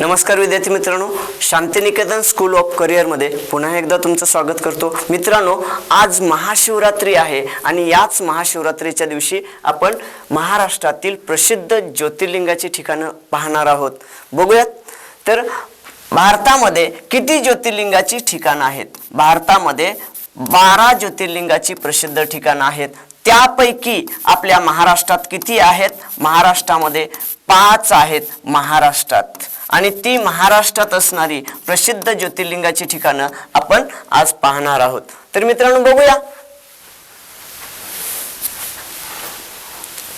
नमस्कार विद्यार्थी मित्रांनो शांतिनिकेतन स्कूल ऑफ करिअरमध्ये पुन्हा एकदा तुमचं स्वागत करतो. मित्रांनो आज महाशिवरात्री आहे आणि याच महाशिवरात्रीच्या दिवशी आपण महाराष्ट्रातील प्रसिद्ध ज्योतिर्लिंगाची ठिकाणं पाहणार आहोत. बघूयात. तर भारतामध्ये किती ज्योतिर्लिंगाची ठिकाणं आहेत? भारतामध्ये बारा ज्योतिर्लिंगाची प्रसिद्ध ठिकाणं आहेत. त्यापैकी आपल्या महाराष्ट्रात किती आहेत? महाराष्ट्रामध्ये पाच आहेत महाराष्ट्रात. आणि ती महाराष्ट्रात असणारी प्रसिद्ध ज्योतिर्लिंगाची ठिकाणं आपण आज पाहणार आहोत. तर मित्रांनो बघूया.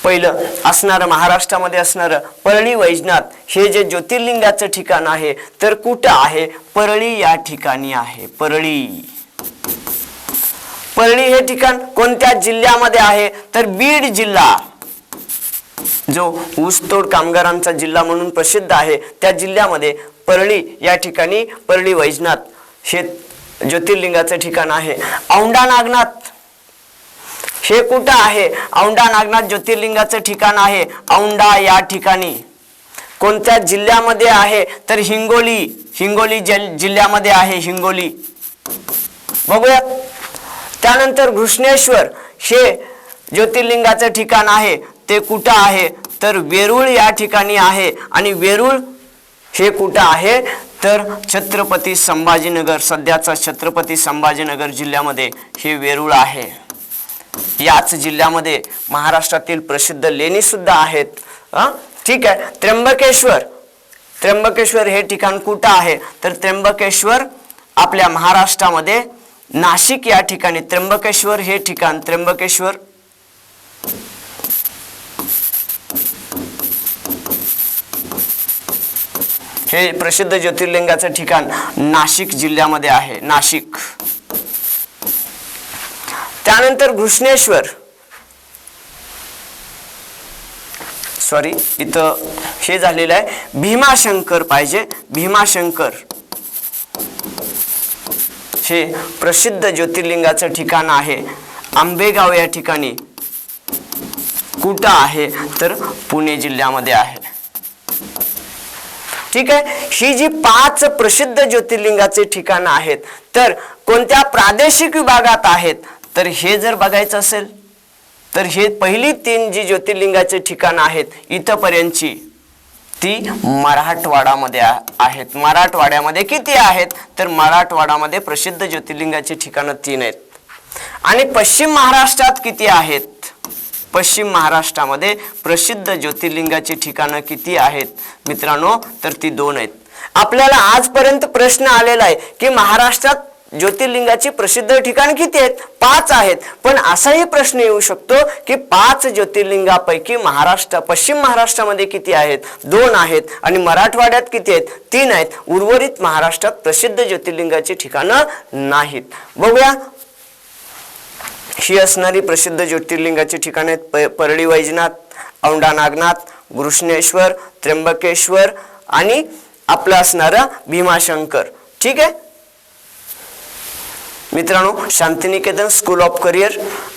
पहिलं असणारं महाराष्ट्रामध्ये असणारं परळी वैजनाथ हे जे ज्योतिर्लिंगाचं ठिकाण आहे तर कुठं आहे? परळी या ठिकाणी आहे. परळी. परळी हे ठिकाण कोणत्या जिल्ह्यामध्ये आहे? तर बीड जिल्हा. जो ऊसतोड कामगारांचा जिल्हा म्हणून प्रसिद्ध आहे त्या जिल्ह्यामध्ये परळी या ठिकाणी परळी वैजनाथ हे ज्योतिर्लिंगाचं ठिकाण आहे. औंढा नागनाथ हे कुठं आहे? औंढा नागनाथ ज्योतिर्लिंगाचं ठिकाण आहे. औंढा या ठिकाणी. कोणत्या जिल्ह्यामध्ये आहे? तर हिंगोली. हिंगोली जिल्ह्यामध्ये आहे हिंगोली. बघूया त्यानंतर घृष्णेश्वर हे ज्योतिर्लिंगाचं ठिकाण आहे. ते कुठं आहे? तर वेरूळ या ठिकाणी आहे. आणि वेरूळ हे कुठं आहे? तर छत्रपती संभाजीनगर सध्याचा छत्रपती संभाजीनगर जिल्ह्यामध्ये हे वेरूळ आहे. याच जिल्ह्यामध्ये महाराष्ट्रातील प्रसिद्ध लेणीसुद्धा आहेत. ठीक आहे. त्र्यंबकेश्वर. त्र्यंबकेश्वर हे ठिकाण कुठं आहे? तर त्र्यंबकेश्वर आपल्या महाराष्ट्रामध्ये नाशिक या ठिकाणी. त्र्यंबकेश्वर हे ठिकाण. त्र्यंबकेश्वर हे प्रसिद्ध ज्योतिर्लिंगाचं ठिकाण नाशिक जिल्ह्यामध्ये आहे. नाशिक. त्यानंतर घृष्णेश्वर. सॉरी इथं हे झालेलं आहे. भीमाशंकर पाहिजे. भीमाशंकर. हे प्रसिद्ध ज्योतिर्लिंगाचं ठिकाण आहे. आंबेगाव या ठिकाणी. कुठं आहे? तर पुणे जिल्ह्यामध्ये आहे. ठीक आहे? ही जी पाच प्रसिद्ध ज्योतिर्लिंगाचे ठिकाणं आहेत तर कोणत्या प्रादेशिक विभागात आहेत? तर हे जर बघायचं असेल तर हे पहिली तीन जी ज्योतिर्लिंगाचे ठिकाणं आहेत इथपर्यंतची ती मराठवाडामध्ये आहेत. मराठवाड्यामध्ये किती आहेत? तर मराठवाडामध्ये प्रसिद्ध ज्योतिर्लिंगाची ठिकाणं तीन आहेत. आणि पश्चिम महाराष्ट्रात किती आहेत? पश्चिम महाराष्ट्रामध्ये प्रसिद्ध ज्योतिर्लिंगाची ठिकाणं किती आहेत? मित्रांनो तर ती दोन आहेत. आपल्याला आजपर्यंत प्रश्न आलेला आहे की महाराष्ट्रात ज्योतिर्लिंगाची प्रसिद्ध ठिकाण किती आहेत? पाच आहेत. पण असाही प्रश्न येऊ शकतो की पाच ज्योतिर्लिंगापैकी महाराष्ट्र पश्चिम महाराष्ट्रामध्ये किती आहेत? दोन आहेत. आणि मराठवाड्यात किती आहेत? तीन आहेत. उर्वरित महाराष्ट्रात प्रसिद्ध ज्योतिर्लिंगाची ठिकाणं नाहीत. बघूया. ही असणारी प्रसिद्ध ज्योतिर्लिंगाची ठिकाणे आहेत प- परळी वैजनाथ औंढा नागनाथ घृष्णेश्वर त्र्यंबकेश्वर आणि आपलं असणारं भीमाशंकर. ठीक आहे? मित्रांनो शांतिनिकेतन स्कूल ऑफ करिअर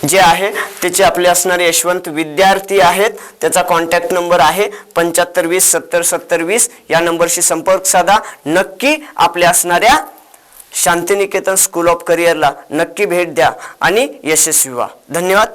जे आहे त्याचे आपले असणारे यशवंत विद्यार्थी आहेत. त्याचा कॉन्टॅक्ट नंबर आहे पंच्याहत्तर वीस सत्तर सत्तर वीस. या नंबरशी संपर्क साधा. नक्की आपल्या असणाऱ्या शांतिनिकेतन स्कूल ऑफ करिअरला नक्की भेट द्या आणि यशस्वी व्हा. धन्यवाद.